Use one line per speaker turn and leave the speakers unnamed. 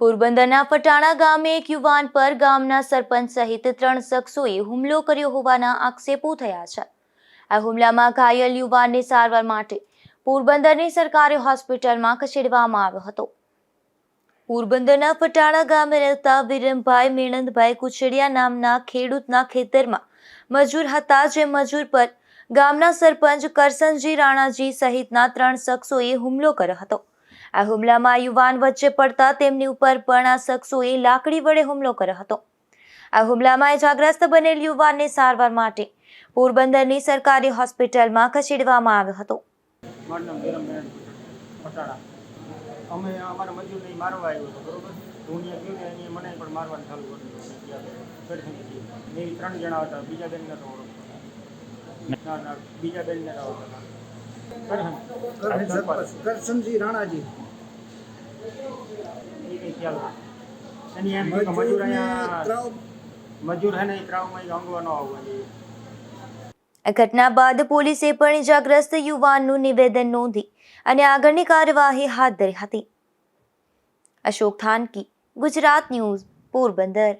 પોરબંદરના ફટાણા ગામે એક યુવાન પર ગામના સરપંચ સહિત ત્રણ શખ્સોએ હુમલો કર્યો હોવાના આક્ષેપો થયા છે. આ હુમલામાં ઘાયલ યુવાનને સારવાર માટે પોરબંદરની સરકારી હોસ્પિટલમાં ખસેડવામાં આવ્યો હતો. પોરબંદરના ફટાણા ગામે રહેતા વિરમભાઈ મેણંદભાઈ કુચડિયા નામના ખેડૂતના ખેતરમાં મજૂર હતા જે મજૂર પર ગામના સરપંચ કરસનજી રાણાજી સહિતના ત્રણ શખ્સોએ હુમલો કર્યો હતો. આ હુમલામાં યુવાન વચ્ચે પડતા તેમની ઉપર પણ આ શખ્સોએ લાકડી વડે હુમલો કર્યો હતો. આ હુમલામાં ઇજાગ્રસ્ત બનેલ યુવાનને સારવાર માટે પોરબંદરની સરકારી હોસ્પિટલમાં ખસેડવામાં આવ્યો હતો.
બીજા બેનને તો ઓળખતો
કરશનજી રાણાજી.
ઘટના બાદ પોલીસે પણ ઇજાગ્રસ્ત યુવાનનું નિવેદન નોંધી અને આગળની કાર્યવાહી હાથ ધરી હતી. અશોક થાનકી ગુજરાત ન્યૂઝ પોરબંદર.